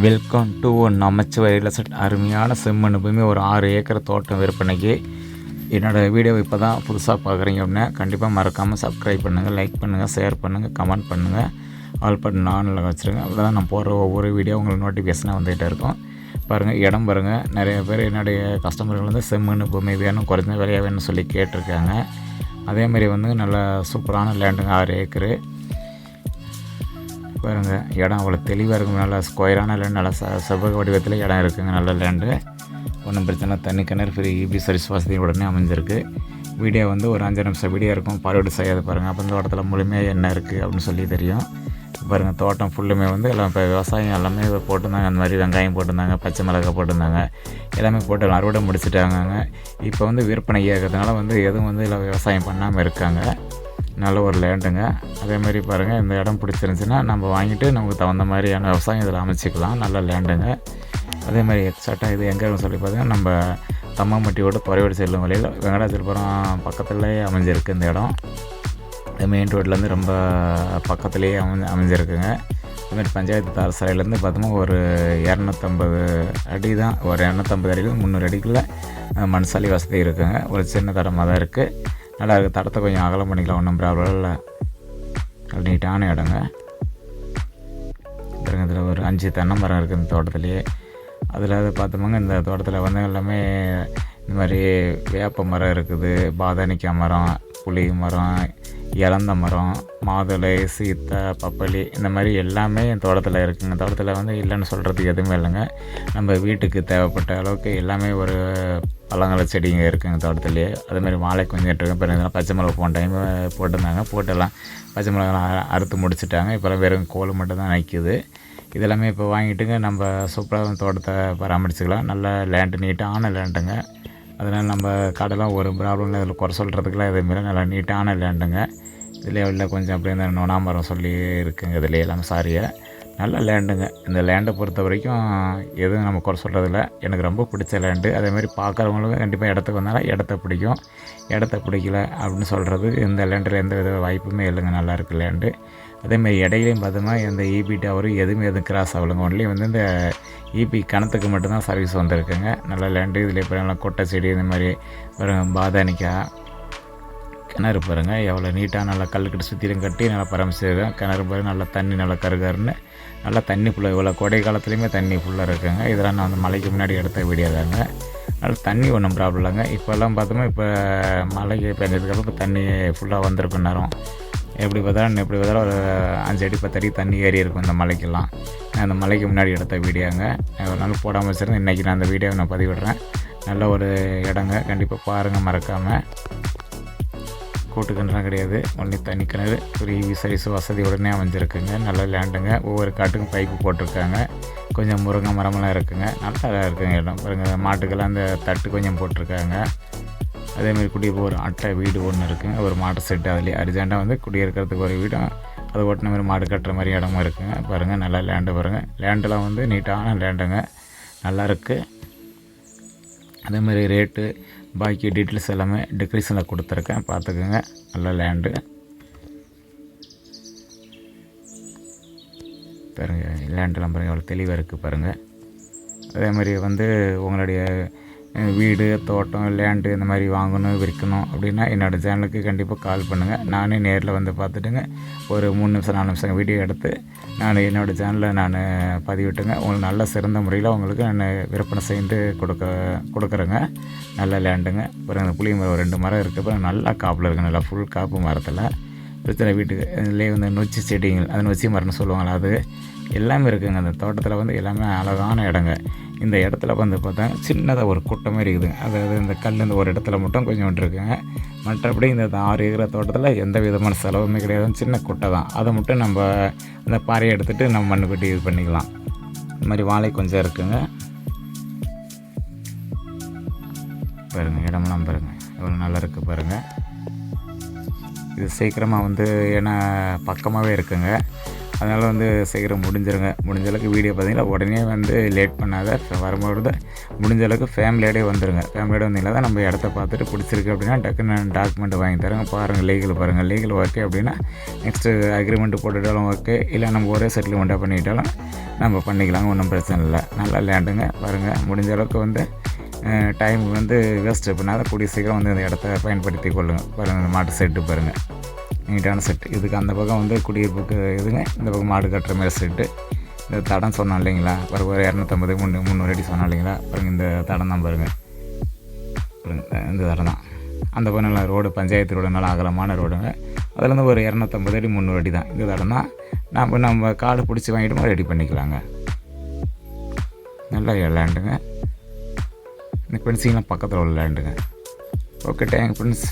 Welcome to நமச்சிவாய் ரிலசட் அருமையான செம்மண் பூமி. ஒரு ஆறு ஏக்கர் தோட்டம் விற்பனைக்கு என்னோடய வீடியோ இப்போ தான் புதுசாக பார்க்குறீங்க அப்படின்னா கண்டிப்பாக மறக்காமல் சப்ஸ்கிரைப் பண்ணுங்கள் லைக் பண்ணுங்கள் ஷேர் பண்ணுங்கள் கமெண்ட் பண்ணுங்கள் ஆல் பட் நானில் வச்சுருங்க. அப்படி தான் நான் போடுற ஒவ்வொரு வீடியோ உங்களுக்கு நோட்டிஃபிகேஷனாக வந்துகிட்டே இருக்கும். பாருங்கள் இடம் பாருங்கள் நிறைய பேர் என்னுடைய கஸ்டமர்கள் வந்து செம்மண் பூமி வேணும் குறைஞ்ச விலையாக வேணும்னு சொல்லி கேட்டிருக்காங்க. அதேமாதிரி வந்து நல்ல சூப்பரான லேண்டுங்க ஆறு ஏக்கரு. பாருங்கள் இடம் அவ்வளோ தெளிவாக இருக்கும் நல்லா ஸ்கொயரான லேண்ட் நல்லா ச செவ்வக வடிவத்தில் இடம் இருக்குங்க நல்ல லேண்டு ஒன்றும் பிரச்சனை இல்லை. தண்ணி கிணறு ஃப்ரீ இபி சர்வீஸ் வசதி உடனே அமைஞ்சிருக்கு. வீடியோ வந்து ஒரு அஞ்சு நிமிஷம் வீடியோ இருக்கும். பார்வையிட செய்யாது பாருங்கள் அப்போ இந்த இடத்துல முழுமையாக என்ன இருக்குது அப்படின்னு சொல்லி தெரியும். பாருங்கள் தோட்டம் ஃபுல்லுமே வந்து எல்லாம் இப்போ விவசாயம் எல்லாமே போட்டிருந்தாங்க. அந்த மாதிரி வெங்காயம் போட்டிருந்தாங்க பச்சை மிளகாய் போட்டிருந்தாங்க. எல்லாமே போட்டு அறுவடை முடிச்சிட்டாங்க இப்போ வந்து விற்பனை இருக்கிறதுனால வந்து எதுவும் வந்து எல்லாம் விவசாயம் பண்ணாமல் இருக்காங்க. நல்ல ஒரு லேண்டுங்க அதேமாதிரி பாருங்கள் இந்த இடம் பிடிச்சிருந்துச்சின்னா நம்ம வாங்கிட்டு நமக்கு தகுந்த மாதிரியான விவசாயம் இதில் அமைச்சிக்கலாம். நல்ல லேண்டுங்க அதே மாதிரி எக்ஸாக்டாக இது எங்கே சொல்லி பார்த்தீங்கன்னா நம்ம தம்மம்பட்டியோட துறையோடு செல்லும் வழியில் வெங்கடாச்சலபுரம் பக்கத்துலேயே அமைஞ்சிருக்கு இந்த இடம். மெயின் ரோட்லேருந்து ரொம்ப பக்கத்துலேயே அமைஞ்சு அமைஞ்சிருக்குங்க. அதுமாதிரி பஞ்சாயத்து தார் சாலையிலேருந்து பார்த்தோம்னா ஒரு இரநூத்தம்பது அடி தான் ஒரு இரநூத்தம்பது அடியில் முந்நூறு அடிக்குள்ளே அஹ், மண் சாலை வசதி இருக்குங்க. ஒரு சின்ன தடமாக தான் இருக்குது நல்லா இருக்குது தடத்தை கொஞ்சம் அகலம் பண்ணிக்கலாம். ஒன்றும் ப்ராப்ளம் இல்லை. நீட்டான இடங்க பாருங்க இதில் ஒரு அஞ்சு தென்னை மரம் இருக்குது இந்த தோட்டத்துலேயே. அதில் அது பார்த்தோம்னா இந்த தோட்டத்தில் வந்து எல்லாமே இந்த மாதிரி வேப்ப மரம் இருக்குது பாதானிக்காய் மரம் புளி மரம் இலந்த மரம் மாதுளை சீத்தை பப்பளி இந்த மாதிரி எல்லாமே என் தோட்டத்தில் இருக்குங்க. தோட்டத்தில் வந்து இல்லைன்னு சொல்கிறதுக்கு எதுவுமே இல்லைங்க. நம்ம வீட்டுக்கு தேவைப்பட்ட அளவுக்கு எல்லாமே ஒரு பழங்கள செடிங்க இருக்குங்க தோட்டத்துலேயே. அதேமாதிரி வாழை கொஞ்சம் இருக்கு. இப்போ இதெல்லாம் பச்சை மிளகா போன டைம் போட்டிருந்தாங்க. போட்டெல்லாம் பச்சை மிளகா அறுத்து முடிச்சிட்டாங்க. இப்போலாம் வெறும் கோல் மட்டும் தான் நிற்கிது இதெல்லாமே இப்போ வாங்கிட்டுங்க. நம்ம சூப்பராக தோட்டத்தை பராமரிச்சுக்கலாம். நல்ல லேண்டு நீட்டான லேண்டுங்க அதனால் நம்ம கடைலாம் ஒரு ப்ராப்ளம் இல்லை இதில் குறை சொல்கிறதுக்குலாம் எதுவுமே நல்லா நீட்டான லேண்டுங்க இதில் உள்ள கொஞ்சம் அப்படியே இந்த நுணாமரம் சொல்லி இருக்குங்க இதில் எல்லாம் சாரியை. நல்ல லேண்டுங்க இந்த லேண்டை பொறுத்த வரைக்கும் எதுவும் நம்ம குறை சொல்கிறதில்ல எனக்கு ரொம்ப பிடிச்ச லேண்டு அதேமாதிரி பார்க்குறவங்களுக்கும் கண்டிப்பாக இடத்துக்கு வந்தாலும் இடத்த பிடிக்கும். இடத்த பிடிக்கல அப்படின்னு சொல்கிறது இந்த லேண்டில் எந்த வித வாய்ப்புமே இல்லைங்க. நல்லாயிருக்கு லேண்டு அதேமாதிரி இடையிலையும் பார்த்தோம்னா இந்த இபி டவரு எதுவுமே எதுவும் கிராஸ் ஆகலைங்க. ஒன்லி வந்து இந்த இபி கணத்துக்கு மட்டும்தான் சர்வீஸ் வந்திருக்குங்க. நல்லா லேண்டு இதில் இப்போ நல்லா கொட்டை செடி இந்த மாதிரி பாதானிக்காய் கிணறு பாருங்கள் எவ்வளோ நீட்டாக நல்லா கல்லுக்கிட்ட சுற்றிலும் கட்டி நல்லா பராமரிச்சிருக்கேன் கிணறு பாருங்க நல்லா தண்ணி நல்லா கருகருன்னு நல்லா தண்ணி ஃபுல்லாக இவ்வளோ கோடை காலத்துலேயுமே தண்ணி ஃபுல்லாக இருக்குங்க. இதெல்லாம் நான் வந்து மலைக்கு முன்னாடி எடுத்த வீடியோ தாங்க. நல்லா தண்ணி ஒன்றும் ப்ராப்ளம் இல்லைங்க. இப்போல்லாம் பார்த்தோம்னா இப்போ மலைக்கு பெஞ்சதுக்கப்புறம் இப்போ தண்ணி ஃபுல்லாக வந்திருக்கும் நேரம். எப்படி பார்த்தாலும் எப்படி பார்த்தாலும் ஒரு அஞ்சு அடி பத்து அடி தண்ணி ஏறி இருக்கும் இந்த மலைக்கெல்லாம். நான் அந்த மலைக்கு முன்னாடி எடுத்த வீடியோங்க. நான் ஒரு நாள் போடாமல் வச்சுருந்தேன். இன்றைக்கி நான் அந்த வீடியோவை நான் பதிவிடுறேன். நல்ல ஒரு இடங்க. கண்டிப்பாக பாருங்கள் மறக்காமல் கூட்டு கிணறுலாம் கிடையாது. ஒன்லி தண்ணி கிணறு ஒரு விசரிசு வசதி உடனே அமைஞ்சிருக்குங்க. நல்ல லேண்டுங்க. ஒவ்வொரு காட்டுக்கும் பைப்பு போட்டிருக்காங்க. கொஞ்சம் முருங்கை மரமெல்லாம் இருக்குங்க. நல்லா இருக்குங்க இடம் பாருங்கள் மாட்டுக்கெல்லாம் அந்த தட்டு கொஞ்சம் போட்டிருக்காங்க. அதேமாதிரி குடியிருக்க ஒரு அட்டை வீடு ஒன்று இருக்குங்க ஒரு மாட்டு செட்டு அதுலேயே அர்ஜென்ட்டாக வந்து குடியிருக்கிறதுக்கு ஒரு வீடும் அது ஒட்டின மாதிரி மாடு கட்டுற மாதிரி இடமும் இருக்குங்க பாருங்கள் நல்லா லேண்டு பாருங்கள் லேண்டெலாம் வந்து நீட்டான லேண்டுங்க நல்லா இருக்குது அதே மாதிரி ரேட்டு பாக்கி டீட்டெயில்ஸ் எல்லாமே டிஸ்கிரிப்ஷனில் கொடுத்துருக்கேன். பார்த்துக்கோங்க நல்ல லேண்டு பாருங்கள் லேண்டெல்லாம் பாருங்கள் எவ்வளோ தெளிவாக இருக்குது பாருங்கள் அதே மாதிரி வந்து உங்களுடைய வீடு தோட்டம் லேண்டு இந்த மாதிரி வாங்கணும் விற்கணும் அப்படின்னா என்னோடய சேனலுக்கு கண்டிப்பாக கால் பண்ணுங்கள் நானே நேரில் வந்து பார்த்துட்டுங்க. ஒரு மூணு நிமிஷம் நாலு நிமிஷம் வீடியோ எடுத்து நான் என்னோடய சேனலில் நான் பதிவிட்டுங்க. உங்களுக்கு நல்ல சிறந்த முறையில் உங்களுக்கு நான் விற்பனை செய்து கொடுக்க கொடுக்குறேங்க. நல்ல லேண்டுங்க அப்புறம் அந்த புளிய மரம் ரெண்டு மரம் இருக்குது அப்புறம் நல்லா காப்பில் இருக்குது நல்லா ஃபுல் காப்பு மரத்தில். பிரச்சனை வீட்டுக்கு. இதுலேயே வந்து நொச்சி செடிகள் அது நொச்சி மரம்னு சொல்லுவாங்களா அது. எல்லாமே இருக்குங்க. அந்த தோட்டத்தில் வந்து எல்லாமே அழகான இடங்க. இந்த இடத்துல வந்து பார்த்தா சின்னதாக ஒரு குட்டமே இருக்குது. அதாவது இந்த கல் இந்த ஒரு இடத்துல மட்டும் கொஞ்சம் இருக்குங்க. மற்றபடி இந்த ஆறு இருக்கிற தோட்டத்தில் எந்த விதமான செலவுமே கிடையாது. சின்ன குட்டை தான். அதை மட்டும் நம்ம அந்த பாறையை எடுத்துகிட்டு நம்ம மண்ணு கொட்டி இது பண்ணிக்கலாம். இந்த மாதிரி வாழை கொஞ்சம் இருக்குங்க. பாருங்கள் இடம்லாம் பாருங்கள் எவ்வளோ நல்லா இருக்குது பாருங்கள் இது சீக்கிரமாக வந்து ஏன்னா பக்கமாகவே இருக்குங்க. அதனால் வந்து சீக்கிரம் முடிஞ்சிருங்க. முடிஞ்ச அளவுக்கு வீடியோ பார்த்தீங்கன்னா உடனே வந்து லேட் பண்ணாத வரும்போது முடிஞ்ச அளவுக்கு ஃபேமிலியோடய வந்துடுங்க ஃபேமிலியோட வந்தீங்கன்னா தான் நம்ம இடத்த பார்த்துட்டு பிடிச்சிருக்கு அப்படின்னா டக்குன்னு டாக்குமெண்ட் வாங்கி தரேங்க. பாருங்கள் லீகல் பாருங்கள் லீகல் ஓகே அப்படின்னா நெக்ஸ்ட்டு அக்ரிமெண்ட் போட்டுட்டாலும் ஓகே இல்லை நம்ம ஒரே செட்டில்மெண்ட்டாக பண்ணிக்கிட்டாலும் நம்ம பண்ணிக்கலாங்க. ஒன்றும் பிரச்சனை இல்லை. நல்லா லேண்டுங்க பாருங்கள் முடிஞ்ச அளவுக்கு வந்து டைம் வந்து வேஸ்ட்டு பண்ணாத கூடிய சீக்கிரம் வந்து இந்த இடத்த பயன்படுத்தி கொள்ளுங்கள் பாருங்கள் இந்த மாட்டு செட்டு பாருங்கள் நீட்டான செட்டு இதுக்கு அந்த பக்கம் வந்து குடியிருப்புக்கு இதுங்க இந்த பக்கம் மாடு கட்டுற மாதிரி செட்டு இந்த தடம் சொன்னோம் இல்லைங்களா? பாருங்க ஒரு இரநூத்தம்பது முந்நூறு முந்நூறு அடி சொன்னோம் இல்லைங்களா? பாருங்க இந்த தடம் தான் பாருங்கள் இந்த தடம் தான். அந்த பக்கம் நல்லா ரோடு பஞ்சாயத்து ரோடு நல்லா அகலமான ரோடுங்க. அதுலேருந்து ஒரு இரநூத்தம்பது அடி முந்நூறு அடி தான். இந்த தடம் தான் நம்ம நம்ம காடு பிடிச்சி வாங்கிட்டு ரெடி பண்ணிக்கலாங்க. நல்லா லேண்டுங்க இந்த பென்சிங்லாம் பக்கத்தில் உள்ள லேண்டுங்க ஓகே டேங்க் ஃப்ரெண்ட்ஸ்